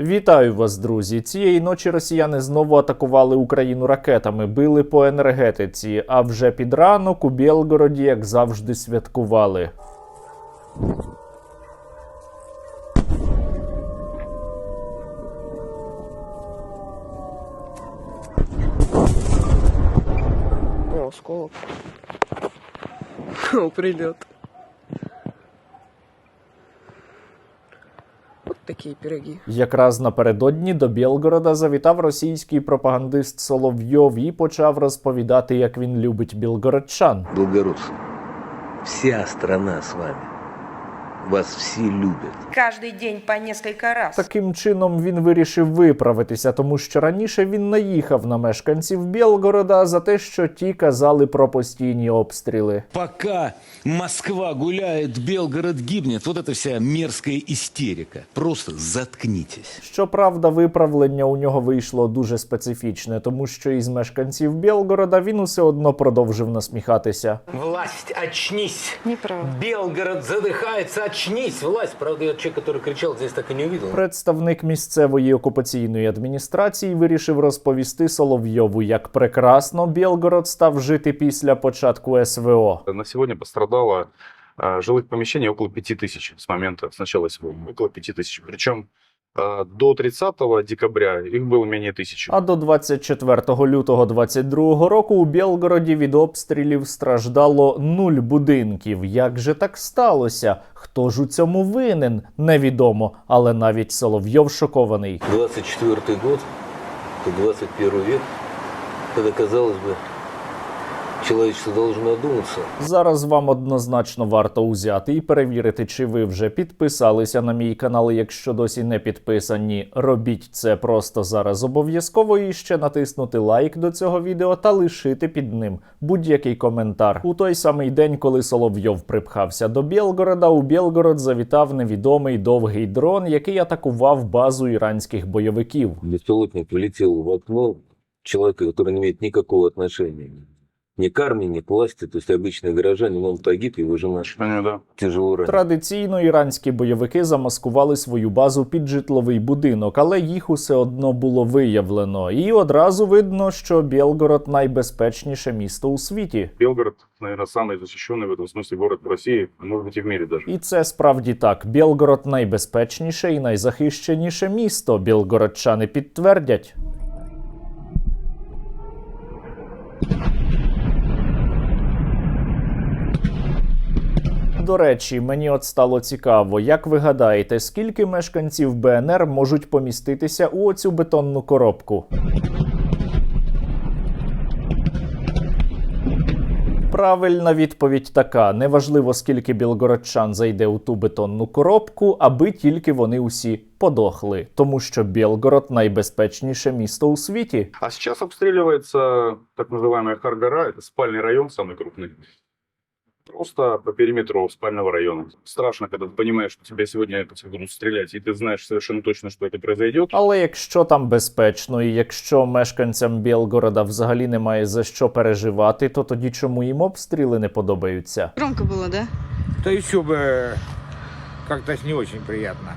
Вітаю вас, друзі! Цієї ночі росіяни знову атакували Україну ракетами, били по енергетиці. А вже під ранок у Білгороді, як завжди, святкували. О, осколок. О, прилет. Такие пироги. Якраз напередодні до Білгорода завітав російський пропагандист Соловйов і почав розповідати, як він любить білгородчан. Білгород, вся страна с вами Вас все любят. каждый день по несколько раз. Таким чином він вирішив виправитися, тому що раніше він наїхав на мешканців Білгорода за те, що ті казали про постійні обстріли. Пока Москва гуляет, Белгород гибнет. Вот это вся мерзкая истерика. Просто заткнитесь. Щоправда, виправлення у нього вийшло дуже специфічне, тому що із мешканців Білгорода він усе одно продовжив насміхатися. Власть, очнись! Неправда. Белгород задыхается, очнись! Власть! Правда, я человек, который кричал, здесь так и не увидел. Представник місцевої окупаційної адміністрації вирішив розповісти Соловйову, як прекрасно Білгород став жити після початку СВО. На сегодня пострадало э, жилых помещений около 5000 с момента с начала СВО. Около 5000. Причем э, до 30 декабря их было менее тысячи. А до 24 лютого 22 року у Білгороді від обстрілів страждало нуль будинків. Як же так сталося? Хто ж у цьому винен? Невідомо, але навіть Соловйов шокований. 24 год, это 21 век, когда, казалось бы, человечество должно одуматься. Зараз вам однозначно варто узяти і перевірити, чи ви вже підписалися на мій канал. Якщо досі не підписані, робіть це просто зараз обов'язково і ще натиснути лайк до цього відео та лишити під ним будь-який коментар. У той самий день, коли Соловйов припхався до Білгорода, у Білгород завітав невідомий довгий дрон, який атакував базу іранських бойовиків. Беспилотник влетел в окно человека, который не имеет никакого отношения ни к армии, ни к власти, то есть обычный горожанин, он погиб, его жена Понимаю, да. тяжело ранена. Традиційно іранські бойовики замаскували свою базу під житловий будинок, але їх усе одно було виявлено. І одразу видно, що Білгород найбезпечніше місто у світі. Белгород, наверное, самый защищенный в этом смысле город в России, а может быть и в мире даже. І це справді так. Білгород найбезпечніше і найзахищеніше місто. Білгородчани підтвердять. До речі, мені от стало цікаво, як ви гадаєте, скільки мешканців БНР можуть поміститися у оцю бетонну коробку? Правильна відповідь така: неважливо, скільки білгородчан зайде у ту бетонну коробку, аби тільки вони усі подохли, тому що Білгород найбезпечніше місто у світі. А сейчас обстреливается так называемая Харгара, это спальный район самый крупный. Просто по периметру спального района. Страшно, когда ты понимаешь, что тебя сегодня по тебе будут стрелять, и ты знаешь совершенно точно, что это произойдет. Але якщо там безпечно, і якщо мешканцям Білгорода взагалі немає за що переживати, то тоді чому їм обстріли не подобаються? Громко было, да? Да еще бы как-то не очень приятно,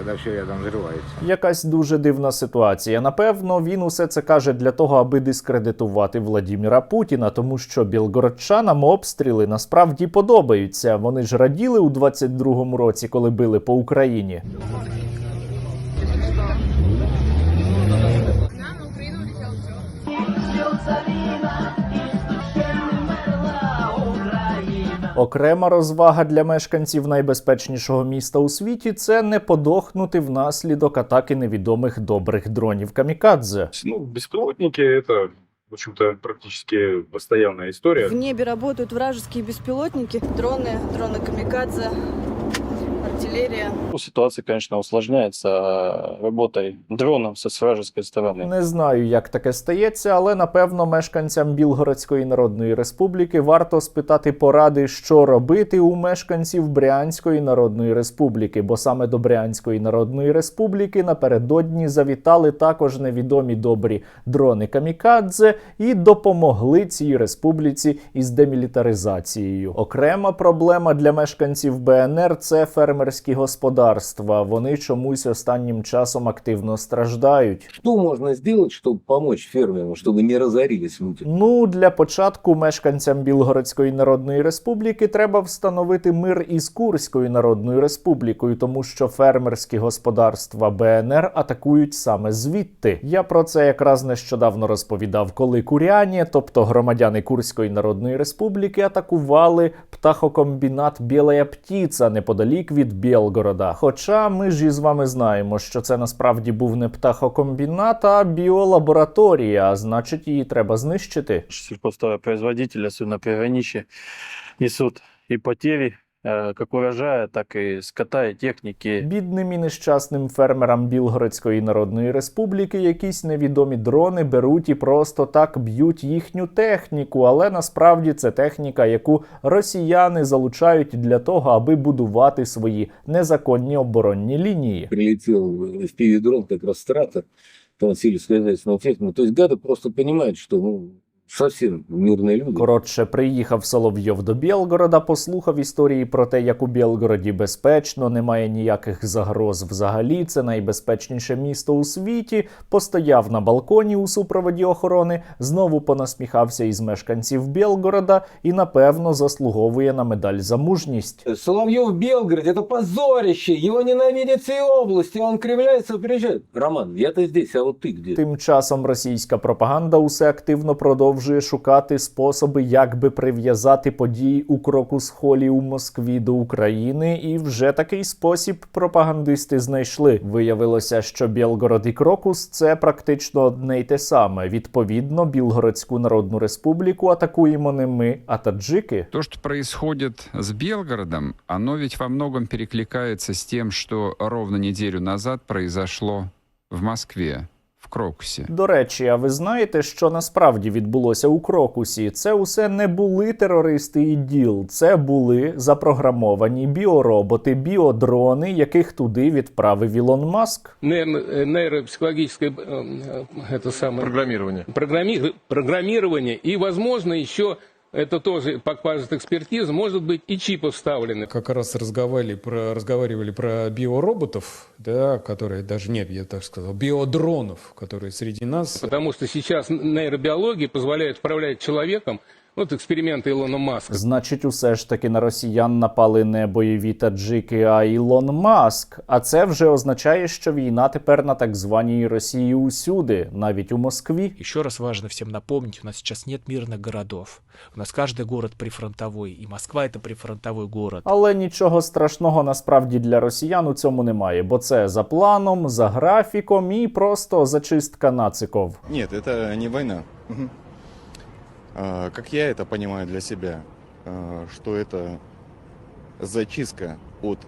когда все рядом зривається. Якась дуже дивна ситуація. Напевно, він усе це каже для того, аби дискредитувати Владіміра Путіна, тому що білгородчанам обстріли насправді подобаються. Вони ж раділи у 22-му році, коли били по Україні. Окрема розвага для мешканців найбезпечнішого міста у світі це не подохнути внаслідок атаки невідомих добрих дронів камікадзе. Ну, беспилотники это, в общем-то, практически постоянная история. В небе работают вражеские беспилотники, дроны, дроны камикадзе, артиллерия. Ну, Ситуация, конечно, усложняется работой дронов со вражеской стороны. Не знаю, як таке стається, але напевно мешканцям Білгородської Народної Республіки варто спитати поради, що робити у мешканців Брянської Народної Республіки, бо саме до Брянської Народної Республіки напередодні завітали також невідомі добрі дрони камікадзе і допомогли цій республіці із демілітаризацією. Окрема проблема для мешканців БНР це фермерські фермерські господарства. Вони чомусь останнім часом активно страждають. Что можно сделать, чтобы помочь фермерам, чтобы не разорились люди? Ну, для початку мешканцям Білгородської Народної Республіки треба встановити мир із Курською Народною Республікою, тому що фермерські господарства БНР атакують саме звідти. Я про це якраз нещодавно розповідав, коли куряні, тобто громадяни Курської Народної Республіки, атакували птахокомбінат Білая Птіца неподалік від Білгорода. Хоча ми ж із вами знаємо, що це насправді був не птахокомбінат, а біолабораторія, а значить її треба знищити. Сельхозтоваропроизводители, производителя, на несут несуть і э, как урожая, так и скота и техники. Бідним і нещасним фермерам Білгородської Народної Республіки якісь невідомі дрони беруть і просто так б'ють їхню техніку. Але насправді це техніка, яку росіяни залучають для того, аби будувати свої незаконні оборонні лінії. Прилетел в пивидрон как раз страта, там сельскохозяйственного технику. То есть гады просто понимают, что ну, совсем мирные люди. Коротше, приїхав Соловйов до Білгорода, послухав історії про те, як у Білгороді безпечно, немає ніяких загроз взагалі. Це найбезпечніше місто у світі. Постояв на балконі у супроводі охорони, знову понасміхався із мешканців Білгорода і, напевно, заслуговує на медаль за мужність. Соловьев в Белгороде, это позорище, его ненавидят все области, он кривляется, приезжает. Роман, я-то здесь, а вот ты где? Тим часом російська пропаганда усе активно продовжує шукати способи, як би прив'язати події у кроку з холі у Москві до України, і вже такий спосіб пропагандисти знайшли. Виявилося, що Білгород і Крокус це практично одне й те саме. Відповідно, Білгородську Народну Республіку атакуємо не ми, а таджики. То, что происходит с Белгородом, оно ведь во многом перекликается с тем, что ровно неделю назад произошло в Москве, в Крокусе. До речі, а ви знаєте, що насправді відбулося у Крокусі? Це усе не були терористи і діл, це були запрограмовані біороботи, біодрони, яких туди відправив Ілон Маск. Нейро- нейропсихологическое э, э, это самое программирование. программирование и, возможно, еще это тоже покажет экспертиза, может быть и чипы вставлены. Как раз разговаривали про, разговаривали про биороботов, да, которые даже нет, я так сказал, биодронов, которые среди нас. Потому что сейчас нейробиология позволяет управлять человеком. Вот эксперименты Илона Маска. Значить, усе ж таки на росіян напали не бойові таджики, а Ілон Маск. А це вже означає, що війна тепер на так званій Росії усюди, навіть у Москві. Еще раз важно всем напомнить, у нас сейчас нет мирных городов. У нас каждый город прифронтовой, и Москва это прифронтовой город. Але нічого страшного насправді для росіян у цьому немає, бо це за планом, за графіком і просто зачистка нациков. Нет, это не война. А, Как я это понимаю для себя, а, что это зачистка от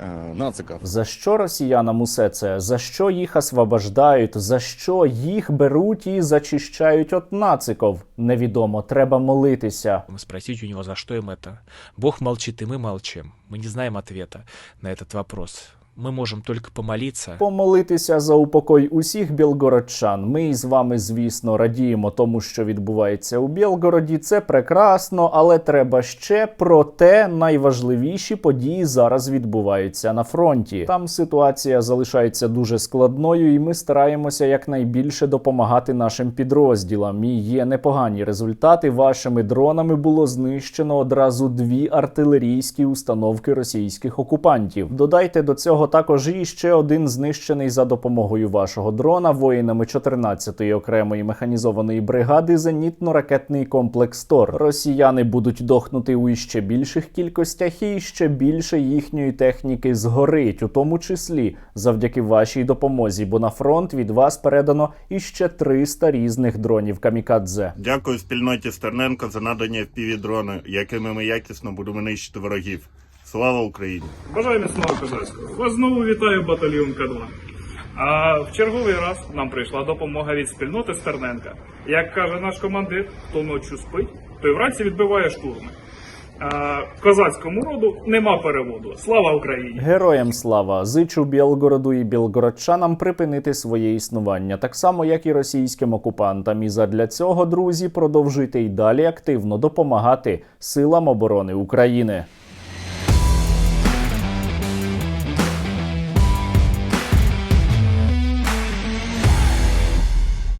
а, нациков. За що росіянам усе це? За що їх освобождають? За що їх беруть і зачищають от нациков? Невідомо, треба молитися. Спросить у него, за что им это. Бог молчит, и мы молчим. Мы не знаем ответа на этот вопрос. Мы можем только помолиться. Помолитися за упокой усіх білгородчан. Ми із вами, звісно, радіємо тому, що відбувається у Білгороді. Це прекрасно, але треба ще проте найважливіші події зараз відбуваються на фронті. Там ситуація залишається дуже складною, і ми стараємося якнайбільше допомагати нашим підрозділам. І є непогані результати. Вашими дронами було знищено одразу дві артилерійські установки російських окупантів. Додайте до цього також і ще один знищений за допомогою вашого дрона воїнами 14-ї окремої механізованої бригади зенітно-ракетний комплекс Тор. Росіяни будуть дохнути у іще більших кількостях і ще більше їхньої техніки згорить, у тому числі завдяки вашій допомозі, бо на фронт від вас передано іще 300 різних дронів камікадзе. Дякую спільноті Стерненко за надані FPV-дрони, якими ми якісно будемо нищити ворогів. Слава Україні! Бажаю міцного козацького. Вас знову вітаю батальйон К2. А в черговий раз нам прийшла допомога від спільноти Стерненка. Як каже наш командир, хто ночі спить, той вранці відбиває штурми. А, козацькому роду нема переводу. Слава Україні! Героям слава! Зичу Білгороду і білгородчанам припинити своє існування, так само як і російським окупантам. І задля цього, друзі, продовжуйте й далі активно допомагати силам оборони України.